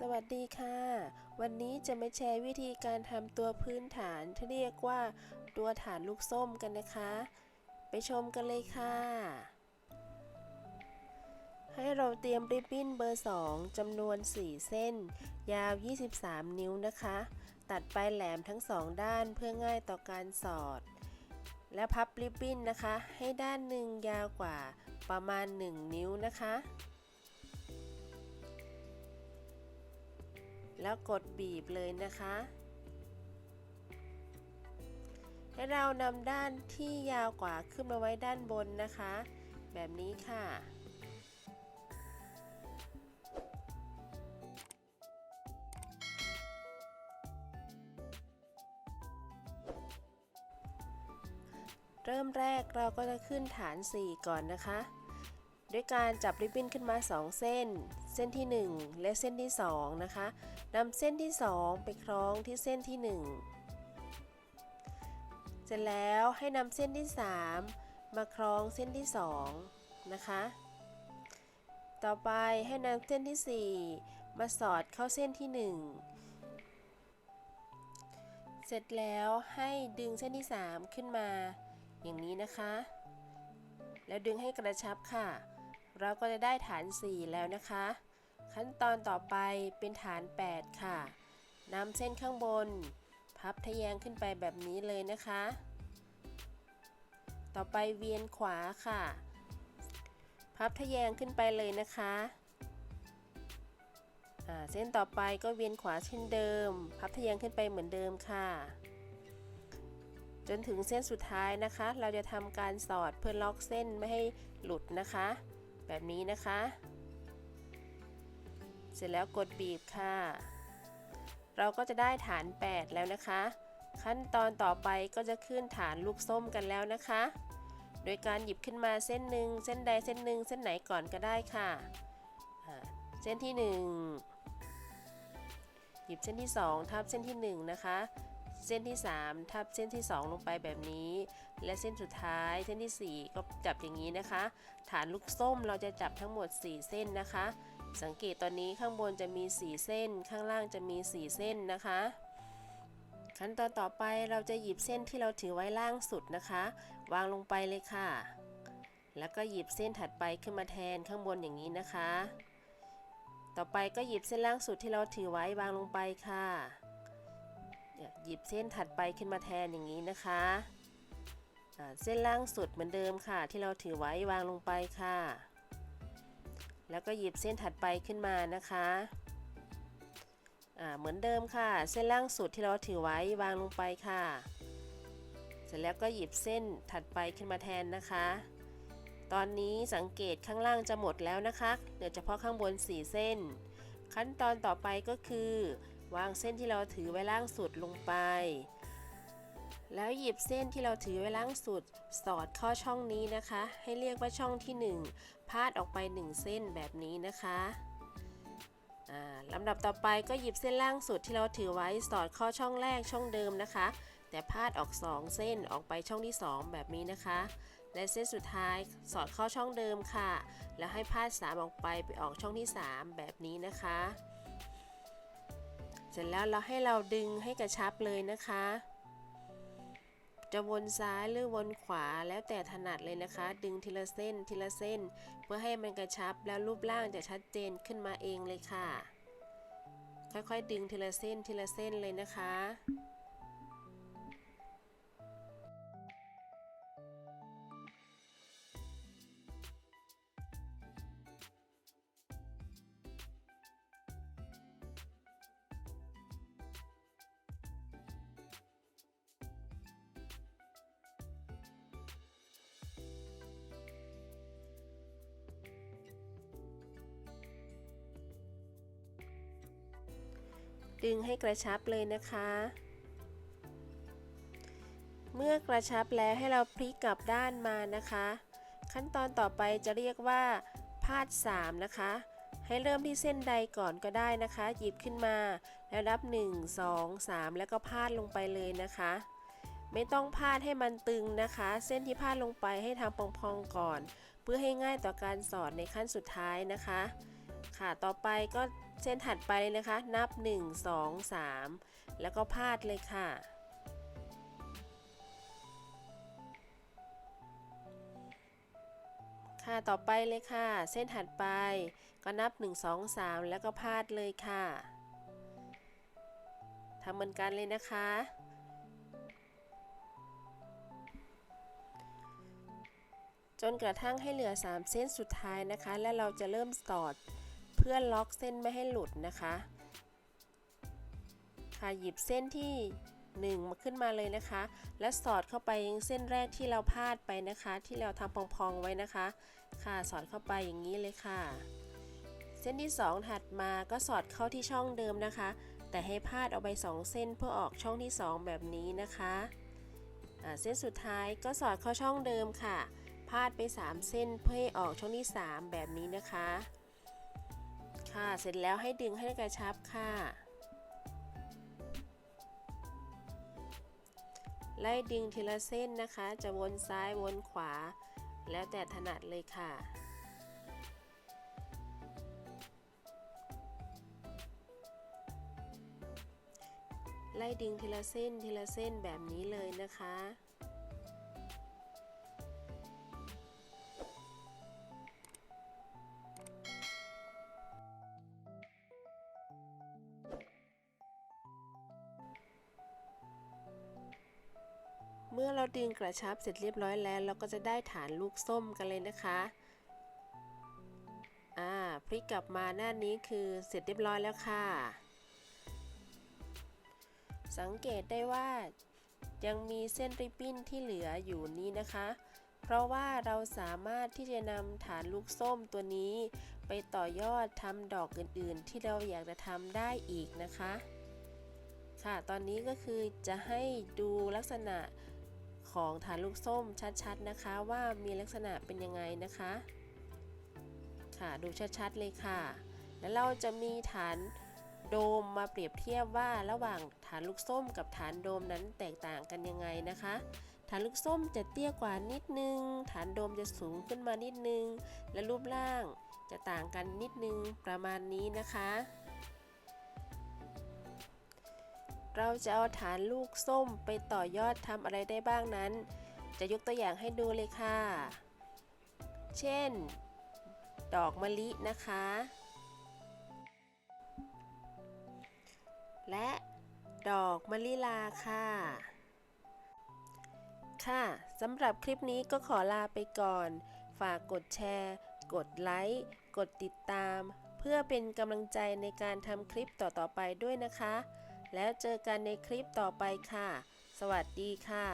สวัสดีค่ะ วันนี้จะมาแชร์วิธีการทำตัวพื้นฐานที่เรียกว่าตัวฐานลูกส้มกันนะคะ ไปชมกันเลยค่ะ ให้เราเตรียมริบบิ้นเบอร์ 2จำนวน 4 เส้น ยาว 23 นิ้วนะคะ ตัดปลายแหลมทั้งสองด้านเพื่อง่ายต่อการสอด และพับริบบิ้นนะคะ ให้ด้านหนึ่งยาวกว่าประมาณ 1 นิ้วนะคะ แล้วกดบีบเลยนะคะ ให้เรานำด้านที่ยาวกว่าขึ้นมาไว้ด้านบนนะคะ แบบนี้ค่ะเริ่มแรกเราก็จะขึ้นฐาน 4 ก่อนนะคะ ด้วยการจับริบบิ้นขึ้นมา 2 เส้น เส้นที่ 1 และเส้นที่ 2 นะคะนำเส้นที่ 2 ไปคล้องที่เส้นที่ 1 เสร็จแล้วให้นำเส้นที่ 3 มาคล้องเส้นที่ 2 นะคะ ต่อไปให้นำเส้นที่ 4 มาสอดเข้าเส้นที่ 1 เสร็จแล้วให้ดึงเส้นที่ 3 ขึ้นมา อย่างนี้นะคะ แล้วดึงให้กระชับค่ะเราก็จะได้ฐาน 4 แล้วนะคะ ขั้นตอนต่อไปเป็นฐาน 8 ค่ะนำเส้นข้างบน พับทะแยงขึ้นไปแบบนี้เลยนะคะ ต่อไปเวียนขวาค่ะ พับทะแยงขึ้นไปเลยนะคะเส้นต่อไปก็เวียนขวาเช่นเดิม พับทะแยงขึ้นไปเหมือนเดิมค่ะ จนถึงเส้นสุดท้ายนะคะ เราจะทำการสอดเพื่อล็อกเส้นไม่ให้หลุดนะคะ แบบนี้นะคะ เสร็จแล้วกดบีบค่ะ เราก็จะได้ฐาน 8 แล้วนะคะ ขั้นตอนต่อไปก็จะขึ้นฐานลูกส้มกันแล้วนะคะ โดยการหยิบขึ้นมาเส้นหนึ่งเส้นใดเส้นหนึ่งเส้นไหนก่อนก็ได้ค่ะ เส้นที่ 1 หยิบเส้นที่ 2 ทับเส้นที่ 1 นะคะเส้นที่ 3 ทับเส้นที่ 2 ลงไปแบบนี้ และเส้นสุดท้ายเส้นที่ 4 ก็จับอย่างนี้นะคะ ฐานลูกส้มเราจะจับทั้งหมด 4 เส้นนะคะ สังเกตตอนนี้ข้างบนจะมี 4 เส้น ข้างล่างจะมี 4 เส้นนะคะ ขั้นตอนต่อไปเราจะหยิบเส้นที่เราถือไว้ล่างสุดนะคะ วางลงไปเลยค่ะ แล้วก็หยิบเส้นถัดไปขึ้นมาแทนข้างบนอย่างนี้นะคะ ต่อไปก็หยิบเส้นล่างสุดที่เราถือไว้วางลงไปค่ะหยิบเส้นถัดไปขึ้นมาแทนอย่างนี้นะคะเส้นล่างสุดเหมือนเดิมค่ะ ที่เราถือไว้วางลงไปค่ะ แล้วก็หยิบเส้นถัดไปขึ้นมานะคะเหมือนเดิมค่ะ เส้นล่างสุดที่เราถือไว้วางลงไปค่ะ เสร็จแล้วก็หยิบเส้นถัดไปขึ้นมาแทนนะคะ ตอนนี้สังเกตข้างล่างจะหมดแล้วนะคะเหลือเฉพาะข้างบน 4 เส้น ขั้นตอนต่อไปก็คือ วางเส้นที่เราถือไว้ล่างสุดลงไป แล้วหยิบเส้นที่เราถือไว้ล่างสุด สอดเข้าช่องนี้นะคะ ให้เรียกว่าช่องที่ 1 พาดออกไป 1 เส้นแบบนี้นะคะลำดับต่อไปก็หยิบเส้นล่างสุดที่เราถือไว้สอดเข้าช่องแรกช่องเดิมนะคะ แต่พาดออก 2 เส้นออกไปช่องที่ 2 แบบนี้นะคะ และเส้นสุดท้ายสอดเข้าช่องเดิมค่ะ แล้วให้พาด3ออกไปไปออกช่องที่ 3 แบบนี้นะคะ เสร็จแล้วเราให้เราดึงให้กระชับเลยนะคะ จะวนซ้ายหรือวนขวาแล้วแต่ถนัดเลยนะคะ ดึงทีละเส้นทีละเส้น เพื่อให้มันกระชับแล้วรูปร่างจะชัดเจนขึ้นมาเองเลยค่ะ ค่อยๆดึงทีละเส้นทีละเส้นเลยนะคะ ดึงให้กระชับเลยนะคะ เมื่อกระชับแล้วให้เราพลิกกลับด้านมานะคะ ขั้นตอนต่อไปจะเรียกว่า พาด 3 นะคะ ให้เริ่มที่เส้นใดก่อนก็ได้นะคะ หยิบขึ้นมา แล้วนับ 1 2 3 แล้วก็พาดลงไปเลยนะคะ ไม่ต้องพาดให้มันตึงนะคะ เส้นที่พาดลงไปให้ทำพองๆก่อน เพื่อให้ง่ายต่อการสอดในขั้นสุดท้ายนะคะ ค่ะต่อไปก็ เส้นถัดไปเลยนะคะ นับ 1 2 3 แล้วก็พาดเลยค่ะ ค่ะต่อไปเลยค่ะ เส้นถัดไปก็นับ 1 2 3 แล้วก็พาดเลยค่ะทำเหมือนกันเลยนะคะ จนกระทั่งให้เหลือ 3 เส้นสุดท้ายนะคะ และเราจะเริ่มสอด พื่อล็อกเส้นไม่ให้หลุดนะคะ ค่ะหยิบเส้นที่ 1 มาขึ้นมาเลยนะคะ และสอดเข้าไปยังเส้นแรกที่เราพาดไปนะคะ ที่เราทำพองๆไว้นะคะ ค่ะสอดเข้าไปอย่างนี้เลยค่ะ เส้นที่ 2 ถัดมาก็สอดเข้าที่ช่องเดิมนะคะ แต่ให้พาดเอาไป 2 เส้นเพื่อออกช่องที่ 2 แบบนี้นะคะเส้นสุดท้ายก็สอดเข้าช่องเดิมค่ะ พาดไป 3 เส้นเพื่อให้ออกช่องที่ 3 แบบนี้นะคะ ค่ะ เสร็จแล้วให้ดึงให้กระชับค่ะ ไล่ดึงทีละเส้นนะคะ จะวนซ้ายวนขวา แล้วแต่ถนัดเลยค่ะไล่ดึงทีละเส้นทีละเส้นแบบนี้เลยนะคะ เมื่อเราดึงกระชับเสร็จเรียบร้อยแล้ว เราก็จะได้ฐานลูกส้มกันเลยนะคะอ่าพลิกกลับมาหน้านี้คือเสร็จเรียบร้อยแล้วค่ะ สังเกตได้ว่ายังมีเส้นริบบิ้นที่เหลืออยู่นี้นะคะ เพราะว่าเราสามารถที่จะนำฐานลูกส้มตัวนี้ ไปต่อยอดทำดอกอื่นๆ ที่เราอยากจะทำได้อีกนะคะ ค่ะ ตอนนี้ก็คือจะให้ดูลักษณะ ของฐานลูกส้มชัดๆนะคะว่ามีลักษณะเป็นยังไงนะคะ ค่ะดูชัดๆเลยค่ะ แล้วเราจะมีฐานโดมมาเปรียบเทียบว่าระหว่างฐานลูกส้มกับฐานโดมนั้นแตกต่างกันยังไงนะคะ ฐานลูกส้มจะเตี้ยกว่านิดนึง ฐานโดมจะสูงขึ้นมานิดนึง และรูปร่างจะต่างกันนิดนึงประมาณนี้นะคะ เราจะเอาฐานลูกส้มไปต่อยอดทำอะไรได้บ้างนั้น จะยกตัวอย่างให้ดูเลยค่ะ เช่น ดอกมะลินะคะ และดอกมะลิลาค่ะ ค่ะสำหรับคลิปนี้ก็ขอลาไปก่อน ฝากกดแชร์ กดไลค์ กดติดตาม เพื่อเป็นกำลังใจในการทำคลิปต่อๆไปด้วยนะคะ แล้วเจอกันในคลิปต่อไปค่ะ สวัสดีค่ะ